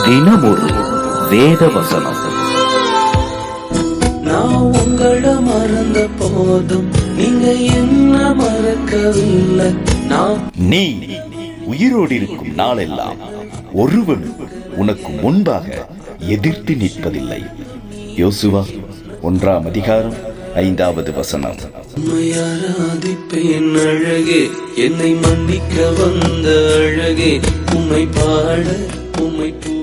தினமொரு வேத வசனம் நான் உங்களை மறந்த போதும் நீங்க என்ன மறக்கவில்லை? நீ உயிரோடு இருக்கும் நாளெல்லாம் ஒருவன் உனக்கு முன்பாக எதிர்த்து நிற்பதில்லை. யோசுவா ஒன்றாம் அதிகாரம் ஐந்தாவது வசனம். ஆராதிப்பேன் அழகே என்னை மன்னிக்க வந்த அழகே உம்மை பாட உம்மை